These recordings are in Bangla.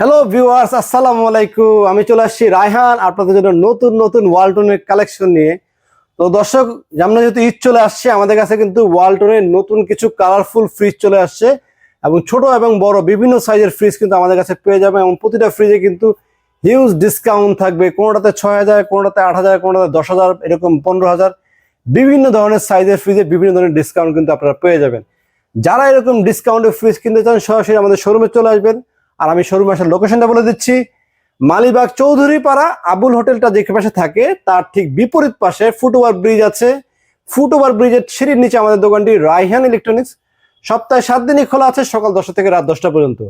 হ্যালো ভিউয়ার্স আসসালামু আলাইকুম আমি চলে আসছি রায়হান, আপনাদের জন্য নতুন নতুন ওয়ালটনের কালেকশন নিয়ে। তো দর্শক, আমরা যেহেতু ঈদ চলে আসছে, আমাদের কাছে কিন্তু ওয়ালটনের নতুন কিছু কালারফুল ফ্রিজ চলে আসছে এবং ছোট এবং বড় বিভিন্ন সাইজের ফ্রিজ কিন্তু আমাদের কাছে পেয়ে যাবে এবং প্রতিটা ফ্রিজে কিন্তু হিউজ ডিসকাউন্ট থাকবে। কোনোটাতে ছয় হাজার, কোনোটাতে আট হাজার, কোনোটাতে দশ হাজার, এরকম পনেরো হাজার। বিভিন্ন ধরনের সাইজের ফ্রিজে বিভিন্ন ধরনের ডিসকাউন্ট কিন্তু আপনারা পেয়ে যাবেন। যারা এরকম ডিসকাউন্টের ফ্রিজ কিনতে চান, সরাসরি আমাদের শোরুমে চলে আসবেন। আর আমি শোরুমে আসার লোকেশনটা বলে দিচ্ছি। মালিবাগ চৌধুরী পাড়া আবুল হোটেলটা যে পাশে থাকে, তার ঠিক বিপরীত পাশে ফুটওভার ব্রিজ আছে। ফুটওভার ব্রিজের সিঁড়ির নিচে আমাদের দোকানটি রাইহান ইলেকট্রনিক্স। সপ্তাহে সাত দিনই খোলা আছে, সকাল দশটা থেকে রাত দশটা পর্যন্ত।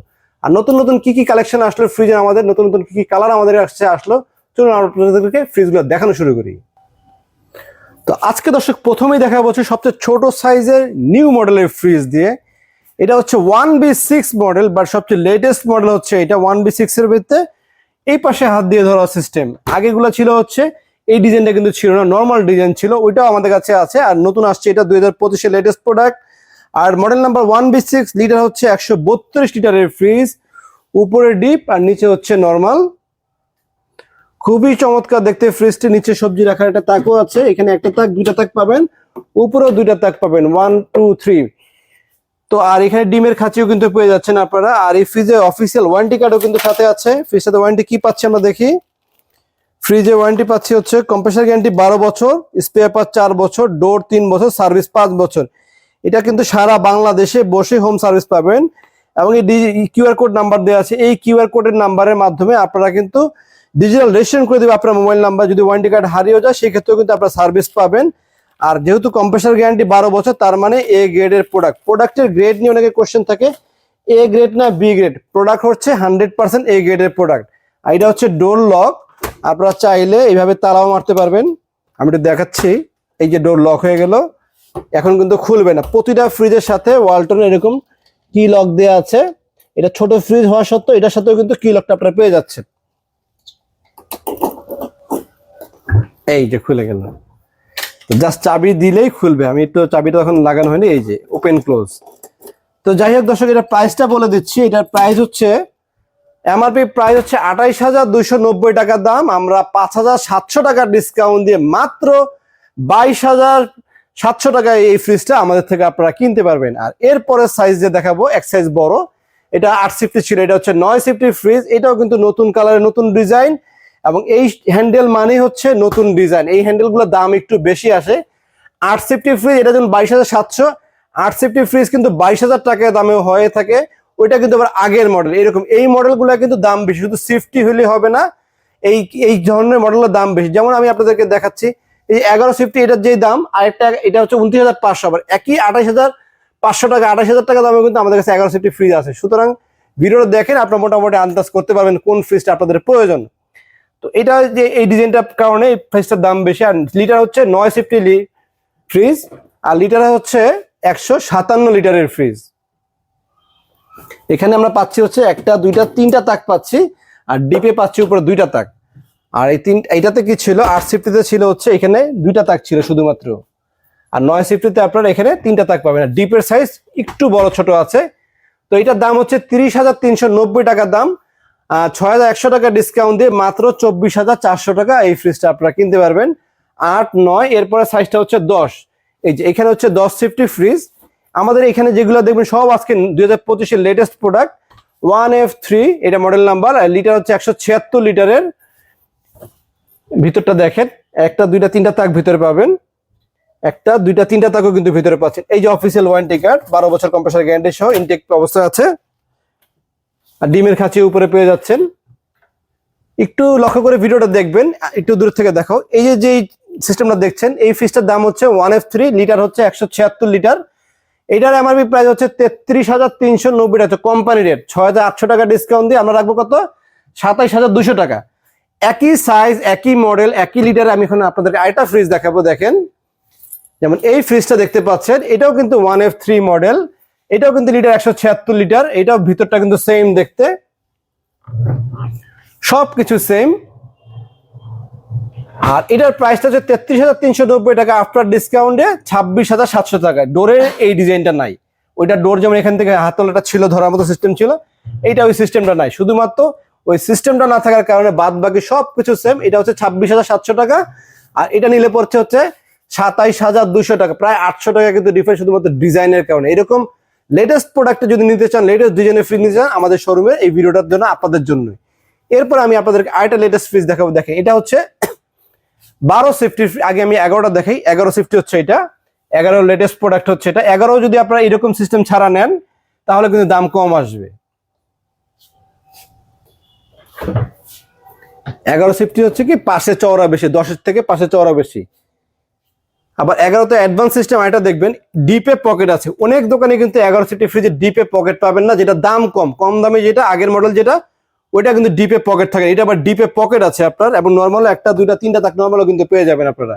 আর নতুন নতুন কি কি কালেকশন আসলো ফ্রিজে আমাদের, নতুন নতুন কি কি কালার আমাদের আসছে, আসলো, চলুন আপনাদেরকে ফ্রিজগুলো দেখানো শুরু করি। তো আজকে দর্শক, প্রথমেই দেখা হচ্ছে সবচেয়ে ছোট সাইজের নিউ মডেলের ফ্রিজ দিয়ে এটা হচ্ছে one B six model but সবচেয়ে লেটেস্ট মডেল হচ্ছে এটা ওয়ান বি সিক্স এর ভিত্তিতে। এই পাশে হাত দিয়ে ধরা সিস্টেম আগেগুলো ছিল হচ্ছে এই ডিজাইনটা কিন্তু ছিল না নর্মাল ডিজাইন ছিল, ওইটাও আমাদের কাছে আছে, আর নতুন আসছে এটা দুই হাজার পঁচিশের লেটেস্ট প্রোডাক্ট আর model number one B six litre হচ্ছে একশো বত্রিশ লিটারের ফ্রিজ উপরে ডিপ আর নিচে হচ্ছে নর্মাল খুবই চমৎকার দেখতে ফ্রিজটি নিচে সবজি রাখার একটা তাকও আছে, এখানে একটা তাক, দুইটা তাক পাবেন, উপরেও দুইটা তাক পাবেন ওয়ান টু থ্রি তো আর এখানে ডিমের খাঁচিও কিন্তু পেয়ে যাচ্ছেন আপনারা। আর এই ফ্রিজে অফিসিয়াল ওয়ারেন্টি কার্ডও কিন্তু সাথে আছে। ফ্রিজটাতে ওয়ারেন্টি কি পাচ্ছি আমরা দেখি? ফ্রিজে ওয়ারেন্টি পাচ্ছি হচ্ছে কম্প্রেসার গ্যারান্টি বারো বছর স্পেয়ার পাঁচ চার বছর ডোর তিন বছর সার্ভিস পাঁচ বছর। এটা কিন্তু সারা বাংলাদেশে বসে হোম সার্ভিস পাবেন। এবং এই কিউআর কোড নাম্বার দেওয়া আছে। এই কিউআর কোডের নাম্বারের মাধ্যমে আপনারা কিন্তু ডিজিটাল রেজিস্ট্রেশন করে দেবে আপনার মোবাইল নাম্বার যদি ওয়ারেন্টি কার্ড হারিয়ে যায়, সেক্ষেত্রেও কিন্তু আপনার সার্ভিস পাবেন। আর যেহেতু কম্প্রেসার গ্যারান্টি বারো বছর, তার মানে এ গ্রেডের প্রোডাক্ট প্রোডাক্টের গ্রেড নিয়ে অনেকে কোশ্চেন থাকে। এ গ্রেড না বি গ্রেড প্রোডাক্ট হচ্ছে হান্ড্রেড পার্সেন্ট এ গ্রেডের প্রোডাক্ট আর এটা হচ্ছে ডোর লক আপনারা চাইলে এইভাবে তালাও মারতে পারবেন। আমি একটু দেখাচ্ছি। এই যে ডোর লক হয়ে গেল। এখন কিন্তু খুলবে না। প্রতিটা ফ্রিজের সাথে ওয়ালটন এরকম কি লক দেওয়া আছে। এটা ছোট ফ্রিজ হওয়া সত্ত্বেও এটার সাথেও কিন্তু কি লকটা আপনারা পেয়ে যাচ্ছেন। এই যে খুলে গেল। জাস্ট চাবি দিলেই খুলবে। আমি তো চাবিটা এখন লাগানো হয়নি, এই যে ওপেন ক্লোজ তো যাই হোক দর্শক এটা প্রাইসটা বলে দিচ্ছি। এটার প্রাইস হচ্ছে এমআরপি প্রাইস হচ্ছে আঠাইশ হাজার দুইশো নব্বই টাকার দাম। আমরা পাঁচ হাজার সাতশো টাকার ডিসকাউন্ট দিয়ে মাত্র বাইশ হাজার সাতশো টাকায় এই ফ্রিজটা আমাদের থেকে আপনারা কিনতে পারবেন। আর এরপরে সাইজ যে দেখাবো, এক সাইজ বড়। এটা আট সিফটি ছিল, এটা হচ্ছে নয় সিফটি ফ্রিজ এটাও কিন্তু নতুন কালারের নতুন ডিজাইন এবং এই হ্যান্ডেল মানে হচ্ছে নতুন ডিজাইন। এই হ্যান্ডেলগুলোর দাম একটু বেশি আসে। আট সিফটি ফ্রিজ, এটা যেমন বাইশ হাজার সাতশো, আট সিফটি ফ্রিজ কিন্তু বাইশ হাজার টাকা দামে হয়ে থাকে। ওইটা কিন্তু আবার আগের মডেল এরকম এই মডেলগুলো কিন্তু দাম বেশি, শুধু সিফটি হলে হবে না, এই এই ধরনের মডেলের দাম বেশি। যেমন আমি আপনাদেরকে দেখাচ্ছি, এই এগারো সিফটি এটার যে দাম আরেকটা এটা হচ্ছে উনত্রিশ হাজার পাঁচশো। আবার একই আঠাশ হাজার পাঁচশো টাকা, আঠাশ হাজার টাকা দামে কিন্তু আমাদের কাছে এগারো সিফটি ফ্রিজ আছে। সুতরাং ভিডিওটা দেখেন, আপনার মোটামুটি আন্দাজ করতে পারবেন কোন ফ্রিজটা আপনাদের প্রয়োজন। তো এটা যে এই ডিজাইনটার কারণে এই ফ্রিজটার দাম বেশি। আর লিটার হচ্ছে নয় সিফটি ফ্রিজ আর লিটার হচ্ছে একশো সাতান্ন লিটারের ফ্রিজ এখানে আমরা পাচ্ছি হচ্ছে একটা, দুইটা, তিনটা তাক পাচ্ছি, আর ডিপে পাচ্ছি উপরে দুইটা তাক। আর এই তিন এইটাতে কি ছিল? আট সিফটিতে ছিল হচ্ছে এখানে দুইটা তাক ছিল শুধুমাত্র। আর নয় সিফটিতে আপনারা এখানে তিনটা তাক পাবেন। আর ডিপের সাইজ একটু বড় ছোট আছে। তো এটার দাম হচ্ছে তিরিশ হাজার তিনশো নব্বই টাকার দাম। ছয় হাজার একশো টাকা ডিসকাউন্ট দিয়ে মাত্র চব্বিশ হাজার চারশো টাকা এই ফ্রিজটা আপনারা কিনতে পারবেন। আট, নয়, এরপরে সাইজটা হচ্ছে দশ। এই যে এখানে হচ্ছে দশ সিফটি ফ্রিজ আমাদের এখানে যেগুলো দেখবেন সব আজকে দুই হাজার পঁচিশের latest product one F three এটা মডেল নাম্বার লিটার হচ্ছে একশো ছিয়াত্তর লিটারের ভিতরটা দেখেন, একটা, দুইটা, তিনটা তাক ভিতরে পাবেন। একটা, দুইটা, তিনটা তাকও কিন্তু ভিতরে পাচ্ছেন। এই যে অফিসিয়াল ওয়ারেন্টি কার্ড বারো বছর কম্প্রেসার গ্যারান্টি সহ ইনটেক অবস্থা আছে। আর ডিমের খাঁচি উপরে পেয়ে যাচ্ছেন। একটু লক্ষ্য করে ভিডিওটা দেখবেন, একটু দূর থেকে দেখো এই যে যে সিস্টেমটা দেখছেন, এই ফ্রিজটার দাম হচ্ছে ওয়ান এফ থ্রি লিটার হচ্ছে একশো ছিয়াত্তর লিটার। এটার এমআরপি প্রাইস হচ্ছে তেত্রিশ হাজার তিনশো নব্বই টাকা। কোম্পানি রেট ছয় হাজার আটশো টাকা ডিসকাউন্ট দিয়ে আমরা রাখব কত? সাতাইশ হাজার দুশো টাকা। একই সাইজ একই মডেল একই লিটার আমি এখন আপনাদেরকে আরেকটা ফ্রিজ দেখাবো, দেখেন। যেমন এই ফ্রিজটা দেখতে পাচ্ছেন, এটাও কিন্তু ওয়ান এফ থ্রি মডেল এটাও কিন্তু লিটার একশো ছিয়াত্তর লিটার, এটাও ভিতরটা কিন্তু সেম দেখতে। সব কিছু সেম আর এটার প্রাইসটা হচ্ছে তেত্রিশ হাজার তিনশো নব্বই টাকা আফটার ডিসকাউন্টে ছাব্বিশ হাজার সাতশো টাকা ডোরের এই ডিজাইনটা নাই। ওইটা ডোর যেমন এখান থেকে হাতলটা ছিল, ধরার মতো সিস্টেম ছিল, এইটা ওই সিস্টেমটা নাই। শুধুমাত্র ওই সিস্টেমটা না থাকার কারণে বাদ বাকি সব কিছু সেম এটা হচ্ছে ছাব্বিশ হাজার সাতশো টাকা। আর এটা নিলে পড়ছে হচ্ছে সাতাইশ হাজার দুশো টাকা। প্রায় আটশো টাকা কিন্তু ডিফারেন্স শুধুমাত্র ডিজাইনের কারণে। এরকম লেটেস্ট প্রোডাক্ট যদি নিতে চান লেটেস্ট ডিজাইনের ফ্রিজ নিতে চান, আমাদের শোরুমে এই ভিডিওটার জন্য আপনাদের জন্যই। এরপর আমি আপনাদেরকে আরেকটা লেটেস্ট ফ্রিজ দেখাবো, দেখেন, এটা হচ্ছে বারো সেফটি আগে আমি এগারোটা দেখাই, এগারো সেফটি হচ্ছে এটা, এগারো লেটেস্ট প্রোডাক্ট হচ্ছে এটা। এগারো যদি আপনারা এরকম সিস্টেম ছাড়া নেন, তাহলে কিন্তু দাম কম আসবে। এগারো সেফটি হচ্ছে কি, পাশে চওড়া বেশি, দশের থেকে পাশে চওড়া বেশি। আবার এগারোতে অ্যাডভান্স সিস্টেম এটা দেখবেন ডিপে পকেট আছে। অনেক দোকানে কিন্তু এগারো সিফটি ফ্রিজে ডিপে পকেট পাবেন না, যেটা দাম কম। কম দামে যেটা, আগের মডেল যেটা, ওইটা কিন্তু ডিপে পকেট থাকে এটা আবার ডিপে পকেট আছে আপনার, এবং নর্মাল একটা, দুইটা, তিনটা, তাক নর্মালও কিন্তু পেয়ে যাবেন আপনারা।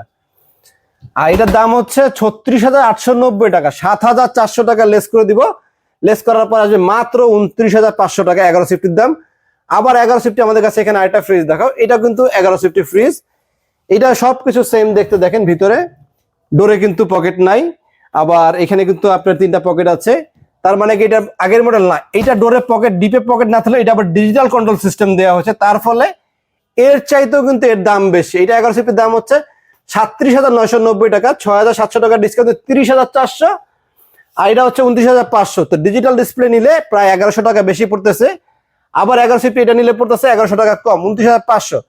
আর এটার দাম হচ্ছে ছত্রিশ হাজার আটশো নব্বই টাকা। সাত হাজার চারশো টাকা লেস করে দিব। লেস করার পর আসবে মাত্র উনত্রিশ হাজার পাঁচশো টাকা এগারো সিফটির দাম। আবার এগারো সিফটি আমাদের কাছে এখানে আরেকটা ফ্রিজ দেখাও। এটা কিন্তু এগারো সিফটি ফ্রিজ এটা সবকিছু সেম দেখতে দেখেন ভিতরে। ডোরে কিন্তু পকেট নাই। আবার এখানে কিন্তু আপনার তিনটা পকেট আছে। তার মানে কি এটা আগের মডেল না? এটা ডোরে পকেট ডিপে পকেট না থাকলে এটা আবার ডিজিটাল কন্ট্রোল সিস্টেম দেওয়া হচ্ছে তার ফলে এর চাইতেও কিন্তু এর দাম বেশি। এটা এগারো সিপির দাম হচ্ছে সাতত্রিশ হাজার নয়শো নব্বই টাকা, ছয় হাজার সাতশো টাকা ডিসকাউন্ট তিরিশ হাজার চারশো। আর এটা হচ্ছে উনত্রিশ হাজার পাঁচশো। তো ডিজিটাল ডিসপ্লে নিলে প্রায় এগারোশো টাকা বেশি পড়তেছে। আবার এগারো সিপি এটা নিলে পড়তেছে এগারোশো টাকা কম, উনত্রিশ হাজার পাঁচশো।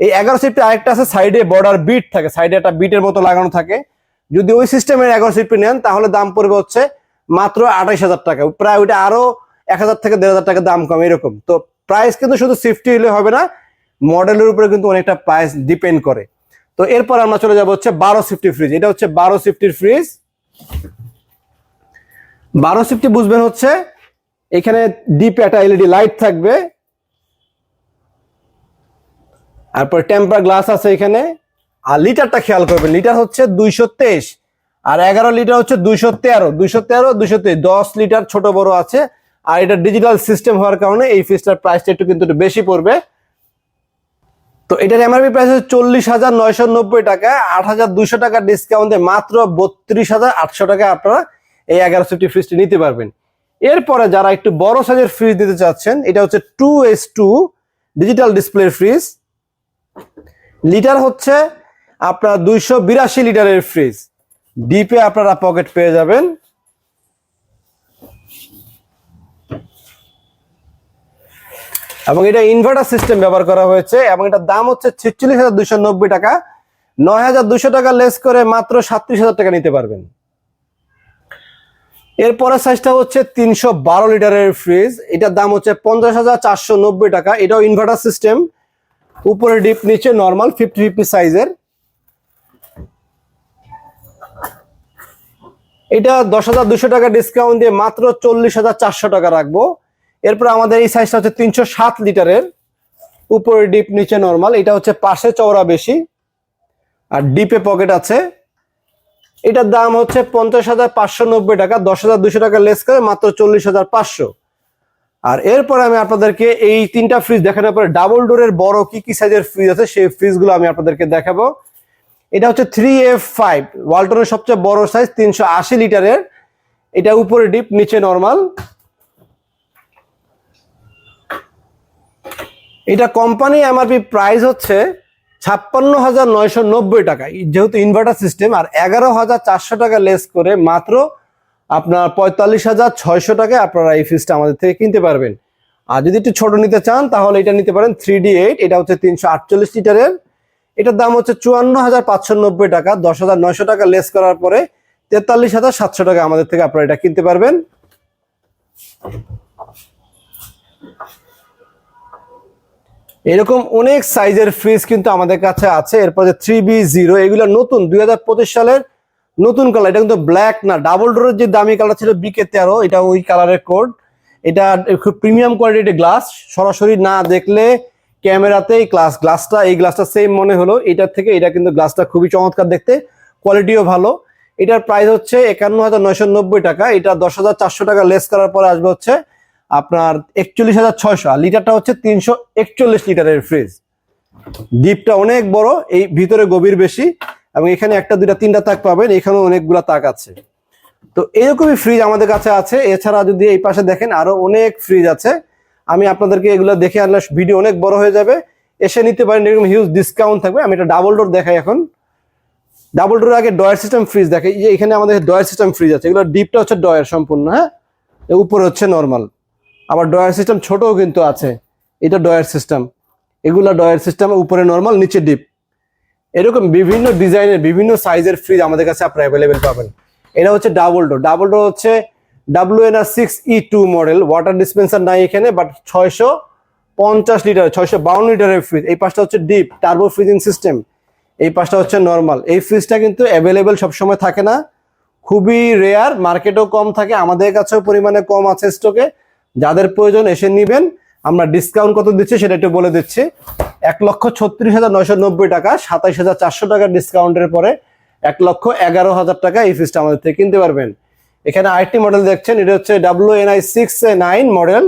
এই এগারো সিপি আরেকটা আছে সাইডে বর্ডার বিট থাকে। সাইডে একটা বিটের মতো লাগানো থাকে। যদি ওই সিস্টেমের এগারো সিপি নেন, তাহলে দাম পড়বে হচ্ছে মাত্র আঠাইশ হাজার টাকা। প্রায় ওইটা আরও এক হাজার থেকে দেড় হাজার টাকা দাম কম এরকম। তো প্রাইস কিন্তু শুধু সিফটি হলে হবে না মডেলের উপরে কিন্তু অনেকটা প্রাইস ডিপেন্ড করে। তো এরপর আমরা চলে যাব হচ্ছে বারো সিফটি ফ্রিজ এটা হচ্ছে বারো সিফটির ফ্রিজ বারো সিফটি বুঝবেন হচ্ছে, এখানে ডিপ একটা এলইডি লাইট থাকবে। তারপর টেম্পার গ্লাস আছে এখানে। আর লিটারটা খেয়াল করবেন, লিটার হচ্ছে দুইশো তেইশ, আর এগারো লিটার হচ্ছে দুইশো তেরো দুইশো তেরো, দুইশো তেইশ। দশ লিটার ছোট বড় আছে, আর এটা ডিজিটাল সিস্টেম হওয়ার কারণে এই ফ্রিজটার প্রাইসটা একটু কিন্তু একটু বেশি পড়বে। তো এটার এমআরপি প্রাইস হচ্ছে চল্লিশ হাজার নয়শো নব্বই টাকা, আট হাজার দুইশো টাকা ডিসকাউন্টে মাত্র বত্রিশ হাজার আটশো টাকা আপনারা এই এগারো সিফটি ফ্রিজটি নিতে পারবেন। এরপরে যারা একটু বড় সাইজের ফ্রিজ দিতে চাচ্ছেন, এটা হচ্ছে two S two digital display fridge litre হচ্ছে আপনার দুইশো বিরাশি লিটারের ফ্রিজ ডিপে আপনারা পকেট পেয়ে যাবেন। এবং এটা ইনভার্টার সিস্টেম ব্যবহার করা হয়েছে, এবং এটার দাম হচ্ছে ছেচল্লিশ হাজার দুইশো নব্বই টাকা। নয় হাজার দুশো টাকা লেস করে মাত্র সাতত্রিশ হাজার টাকা নিতে পারবেন। এরপরের সাইজটা হচ্ছে তিনশো বারো লিটারের ফ্রিজ এটার দাম হচ্ছে পঞ্চাশ হাজার চারশো নব্বই টাকা। এটাও ইনভার্টার সিস্টেম উপরে ডিপ নিচে নর্মাল ফিফটি ফিফটি সাইজের এটা দশ হাজার দুশো টাকা ডিসকাউন্ট দিয়ে মাত্র চল্লিশ হাজার চারশো টাকা রাখব। এরপর আমাদের এই সাইজটা হচ্ছে তিনশো সাত লিটারের। উপরে ডিপ নিচে নর্মাল এটা হচ্ছে পাশে চওড়া বেশি। আর ডিপে পকেট আছে। এটার দাম হচ্ছে পঞ্চাশ হাজার পাঁচশো নব্বই টাকা, দশ হাজার দুশো টাকা লেস করে মাত্র চল্লিশ হাজার পাঁচশো। আর এরপরে আমি আপনাদেরকে এই তিনটা ফ্রিজ দেখানোর পরে ডাবল ডোরের বড় কি কি সাইজের ফ্রিজ আছে, সেই ফ্রিজগুলো আমি আপনাদেরকে দেখাবো। এটা হচ্ছে থ্রি এফ ফাইভ ওয়ালটনের সবচেয়ে বড় সাইজ তিনশো আশি লিটারের। এটা উপরে ডিপ নিচে নর্মাল এটা কোম্পানি এমআরপি প্রাইস হচ্ছে ছাপ্পান্ন হাজার নয়শো নব্বই টাকা। যেহেতু ইনভার্টার সিস্টেম আর এগারো হাজার চারশো টাকা লেস করে মাত্র আপনার পঁয়তাল্লিশ হাজার ছয়শো টাকায় আপনারা এই ফিজটা আমাদের থেকে কিনতে পারবেন। আর যদি একটু ছোট নিতে চান, তাহলে এটা নিতে পারেন থ্রি ডি এইট এটা হচ্ছে তিনশো আটচল্লিশ লিটারের। এটার দাম হচ্ছে চুয়ান্ন হাজার পাঁচশো নব্বই টাকা, দশ হাজার নয়শো টাকা লেস করার পরে তেতাল্লিশ হাজার সাতশো টাকা আমাদের থেকে আপনারা এটা কিনতে পারবেন। এরকম অনেক সাইজের ফ্রিজ কিন্তু আমাদের কাছে আছে। এরপরে থ্রি বি জিরো এগুলো নতুন, দুই হাজার পঁচিশ সালের নতুন কালার এটা কিন্তু ব্ল্যাক না ডাবল ডোরের যে দামি কালার ছিল বিকে তেরো, এটা ওই কালারের কোড এটা খুব প্রিমিয়াম কোয়ালিটির গ্লাস সরাসরি না দেখলে ক্যামেরাতেই গ্লাস গ্লাসটা এই গ্লাসটা সেম মনে হলো। এটার থেকে এটা কিন্তু গ্লাসটা খুবই চমৎকার দেখতে। কোয়ালিটিও ভালো। এটার প্রাইস হচ্ছে একান্ন হাজার নয়শো নব্বই টাকা। এটা দশ হাজার চারশো টাকা লেস করার পরে আসবে হচ্ছে আপনার একচল্লিশ হাজার ছয়শো। আর লিটারটা হচ্ছে তিনশো একচল্লিশ লিটারের ফ্রিজ ডিপটা অনেক বড়, এই ভিতরে গভীর বেশি। এবং এখানে একটা, দুইটা, তিনটা তাক পাবেন। এখানেও অনেকগুলো তাক আছে। তো এরকমই ফ্রিজ আমাদের কাছে আছে। এছাড়া যদি এই পাশে দেখেন, আরও অনেক ফ্রিজ আছে। আমি আপনাদেরকে এগুলো দেখে আনলে ভিডিও অনেক বড় হয়ে যাবে। এসে নিতে পারেন, এরকম হিউজ ডিসকাউন্ট থাকবে। আমি এটা ডাবল ডোর দেখাই এখন। ডাবল ডোর আগে ডয়ার সিস্টেম ফ্রিজ দেখে যে এখানে আমাদের ডয়ার সিস্টেম ফ্রিজ আছে। এগুলো ডিপটা হচ্ছে ডয়ার সম্পূর্ণ হ্যাঁ? উপরে হচ্ছে নর্মাল আবার ডয়ার সিস্টেম ছোটও কিন্তু আছে। এটা ডয়ার সিস্টেম এগুলো ডয়ার সিস্টেম উপরে নর্মাল নিচে ডিপ এরকম বিভিন্ন ডিজাইনের বিভিন্ন সাইজের ফ্রিজ আমাদের কাছে আপনারা অ্যাভেলেবেল পাবেন। এটা হচ্ছে ডাবল ডোর ডাবল ডোর হচ্ছে W N R six E two model water dispenser নাই এখানে বাট ছয়শো পঞ্চাশ লিটার ছয়শো বাউন্ন লিটারের ফ্রিজ এই পাশটা হচ্ছে ডিপ টার্বো ফ্রিজিং সিস্টেম এই পাশটা হচ্ছে নর্মাল এই ফ্রিজটা কিন্তু অ্যাভেলেবেল সবসময় থাকে না। খুবই রেয়ার মার্কেটেও কম থাকে, আমাদের কাছেও পরিমাণে কম আছে স্টকে যাদের প্রয়োজন এসে নিবেন। আমরা ডিসকাউন্ট কত দিচ্ছি সেটা একটু বলে দিচ্ছি। এক লক্ষ ছত্রিশ হাজার নয়শো নব্বই টাকা, সাতাইশ হাজার চারশো টাকার ডিসকাউন্টের পরে এক লক্ষ এগারো হাজার টাকা এই ফ্রিজটা আমাদের থেকে কিনতে পারবেন। এখানে আরেকটি মডেল দেখছেন, এটা হচ্ছে W N I six nine model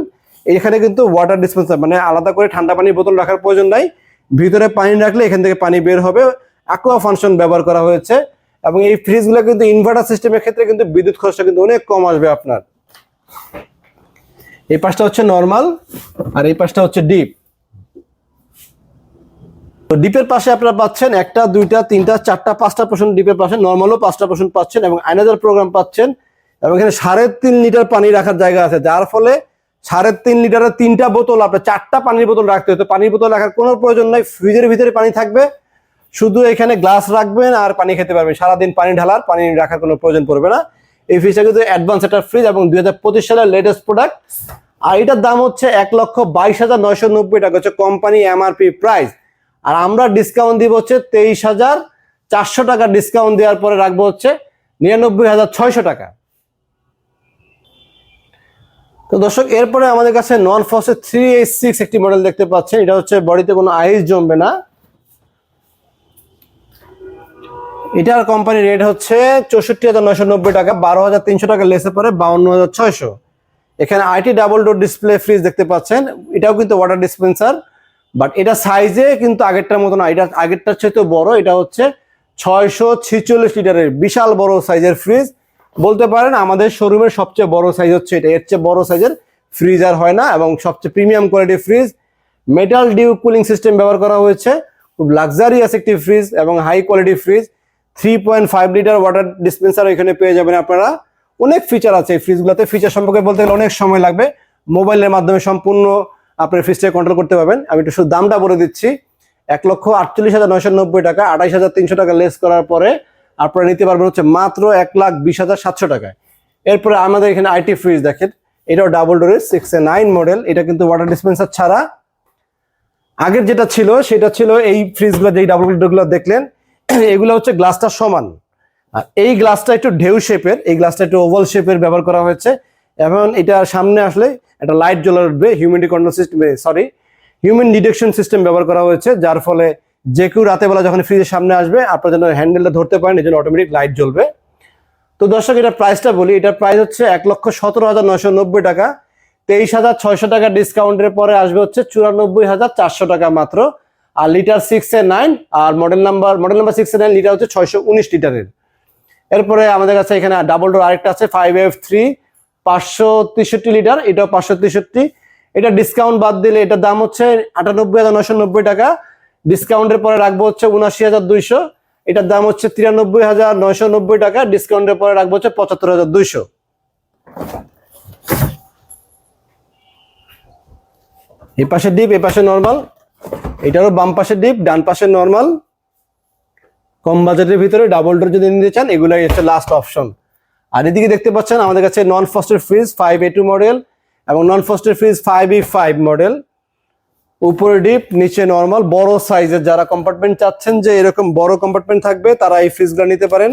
এখানে কিন্তু ওয়াটার ডিসপেন্সার মানে আলাদা করে ঠান্ডা পানির বোতল রাখার প্রয়োজন নাই। ভিতরে পানি রাখলে এখান থেকে পানি বের হবে। অ্যাকোয়া ফাংশন ব্যবহার করা হয়েছে। এবং এই ফ্রিজগুলো কিন্তু ইনভার্টার সিস্টেমের ক্ষেত্রে কিন্তু বিদ্যুৎ খরচটা কিন্তু অনেক কম আসবে আপনার। এই পাশটা হচ্ছে নর্মাল আর এই পাশটা হচ্ছে ডিপ তো ডিপের পাশে আপনারা পাচ্ছেন একটা, দুইটা, তিনটা, চারটা, পাঁচটা পার্সেন্ট ডিপের পাশে নর্মালও পাঁচটা পার্সেন্ট পাচ্ছেন এবং আইনাজার প্রোগ্রাম পাচ্ছেন এবং এখানে সাড়ে তিন লিটার পানি রাখার জায়গা আছে, যার ফলে সাড়ে তিন লিটারের তিনটা বোতল, আপনার চারটা পানির বোতল রাখতে হতো। পানির বোতল রাখার কোনো প্রয়োজন নাই, ফ্রিজের ভিতরে পানি থাকবে। শুধু এখানে গ্লাস রাখবেন আর পানি খেতে পারবেন। সারাদিন পানি ঢালার, পানি রাখার কোনো প্রয়োজন পড়বে না। এই ফ্রিজটা কিন্তু অ্যাডভান্স একটা ফ্রিজ এবং দুই হাজার পঁচিশ সালের লেটেস্ট প্রোডাক্ট আর এটার দাম হচ্ছে এক লক্ষ বাইশ হাজার নয়শো নব্বই টাকা, হচ্ছে কোম্পানি এমআরপি প্রাইস আর আমরা ডিসকাউন্ট দিব হচ্ছে তেইশ হাজার চারশো টাকা ডিসকাউন্ট দেওয়ার পরে রাখব হচ্ছে নিরানব্বই হাজার ছয়শো টাকা। তো দর্শক, এরপরে আমাদের কাছে নন ফসের থ্রি এইট সিক্স একটি মডেল দেখতে পাচ্ছেন। এটা হচ্ছে বডিতে কোনো আইস জমবে না। এটার কোম্পানি রেট হচ্ছে চৌষট্টি হাজার নয়শো নব্বই টাকা, বারো হাজার তিনশো টাকা লেসে পরে বাউন্ন হাজার ছয়শো। এখানে IT double door display fridge দেখতে পাচ্ছেন। এটাও কিন্তু ওয়াটার ডিসপেন্সার বাট এটা সাইজে কিন্তু আগেরটার মতো না। এটা আগেরটার চেয়ে তো বড়। এটা হচ্ছে ছয়শো ছিচল্লিশ লিটারের বিশাল বড় সাইজের ফ্রিজ বলতে পারেন আমাদের শোরুমের সবচেয়ে বড় সাইজ হচ্ছে এটা। এর চেয়ে বড় সাইজের ফ্রিজ আর হয় না এবং সবচেয়ে প্রিমিয়াম কোয়ালিটির fridge metal dew cooling system ব্যবহার করা হয়েছে। খুব লাক্সারিয়াস একটি ফ্রিজ এবং high quality fridge three point five litre water dispenser এখানে পেয়ে যাবেন আপনারা। অনেক ফিচার আছে এই ফ্রিজগুলোতে ফিচার সম্পর্কে বলতে গেলে অনেক সময় লাগবে। মোবাইলের মাধ্যমে সম্পূর্ণ আপনার ফ্রিজটাকে কন্ট্রোল করতে পারবেন। আমি একটু শুধু দামটা বলে দিচ্ছি। এক লক্ষ আটচল্লিশ হাজার নয়শো নব্বই টাকা, আঠাইশ হাজার তিনশো টাকা লেস করার পরে আপনারা নিতে পারবেন হচ্ছে মাত্র এক লাখ বিশ হাজার সাতশো টাকায়। এরপরে আমাদের এখানে আইটি ফ্রিজ দেখেন, এটাও ডাবল ডোরের সিক্স এ নাইন মডেল এটা কিন্তু ওয়াটার ডিসপেন্সার ছাড়া। আগের যেটা ছিল, সেটা ছিল এই ফ্রিজগুলো যেই ডাবল ডোরগুলো দেখলেন, এগুলো হচ্ছে গ্লাসটা সমান। আর এই গ্লাসটা একটু ঢেউ শেপের এই গ্লাসটা একটু ওভাল শেপের ব্যবহার করা হয়েছে। এবং এটা সামনে আসলে একটা লাইট জ্বলে উঠবে humidity control system sorry human detection system ব্যবহার করা হয়েছে, যার ফলে যে কেউ রাতে বেলা যখন ফ্রিজের সামনে আসবে, আপনার যেন হ্যান্ডেলটা ধরতে পারেন, এই জন্য অটোমেটিক লাইট জ্বলবে। তো দর্শক, এটার প্রাইসটা বলি, এটার প্রাইস হচ্ছে এক লক্ষ সতেরো হাজার নয়শো নব্বই টাকা। তেইশ হাজার ছয়শো টাকা ডিসকাউন্টের পরে আসবে হচ্ছে চুরানব্বই হাজার চারশো টাকা মাত্র। আর litre six A nine R model number model number six A nine litre হচ্ছে ছয়শো উনিশ লিটারের এরপরে আমাদের কাছে এখানে ডাবল ডোর আরেকটা আছে ফাইভ এফ থ্রি পাঁচশো তেষট্টি লিটার এটাও পাঁচশো তেষট্টি। এটা ডিসকাউন্ট বাদ দিলে এটার দাম হচ্ছে আটানব্বই হাজার নশো নব্বই টাকা। ডিসকাউন্টের পরে রাখব হচ্ছে উনাশি হাজার দুইশো। এটার দাম হচ্ছে তিরানব্বই হাজার নয়শো নব্বই টাকা। ডিসকাউন্টের পরে রাখব হচ্ছে পঁচাত্তর হাজার দুইশো। এই পাশে ডিপ এ পাশে নর্মাল এটারও বাম পাশে ডিপ ডান পাশে নর্মাল কম বাজেটের ভিতরে ডাবল ডোর যদি নিতে চান, এগুলাই হচ্ছে লাস্ট অপশন আর এদিকে দেখতে পাচ্ছেন আমাদের কাছে non ফস্টের fridge five A two model এবং non ফস্টের fridge five E five model উপরে ডিপ, নিচে নর্মাল বড় সাইজের যারা কম্পার্টমেন্ট চাচ্ছেন যে এরকম বড় কম্পার্টমেন্ট থাকবে, তারা এই ফ্রিজগুলো নিতে পারেন।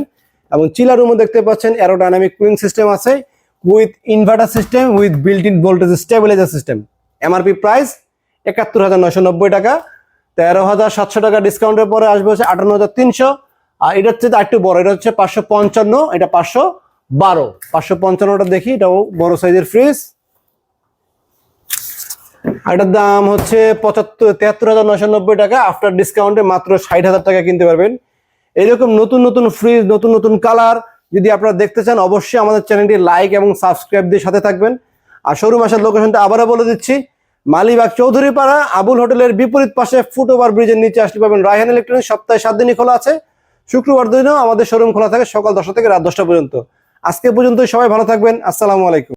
এবং চিলার রুমও দেখতে পাচ্ছেন অ্যারোডাইনামিক কুলিং সিস্টেম আছে with inverter system with built in voltage stabiliser system MRP price একাত্তর হাজার নয়শো নব্বই টাকা, তেরো হাজার সাতশো টাকা ডিসকাউন্টের পরে আসবে হচ্ছে আটান্ন হাজার তিনশো। আর এটা হচ্ছে একটু বড়, এটা হচ্ছে পাঁচশো পঞ্চান্ন, এটা পাঁচশো বারো। পাঁচশো পঞ্চান্নটা দেখি, এটাও বড় সাইজের ফ্রিজ এটার দাম হচ্ছে পঁচাত্তর তেহাত্তর হাজার নয়শো নব্বই টাকা। আফটার ডিসকাউন্টে মাত্র ষাট হাজার টাকা কিনতে পারবেন। এরকম নতুন নতুন ফ্রিজ নতুন নতুন কালার যদি আপনারা দেখতে চান, অবশ্যই আমাদের চ্যানেলটি লাইক এবং সাবস্ক্রাইব দিয়ে সাথে থাকবেন। আর শোরুম আসার লোকেশনটা আবারও বলে দিচ্ছি। মালিবাগ চৌধুরীপাড়া, আবুল হোটেলের বিপরীত পাশে ফুটওভার ব্রিজের নিচে আসলে পাবেন রায়হান ইলেকট্রনিক্স সপ্তাহে সাত দিনই খোলা আছে। শুক্রবার দিনও আমাদের শোরুম খোলা থাকে সকাল দশটা থেকে রাত দশটা পর্যন্ত। আজকে পর্যন্ত সবাই ভালো থাকবেন। আসসালামু আলাইকুম।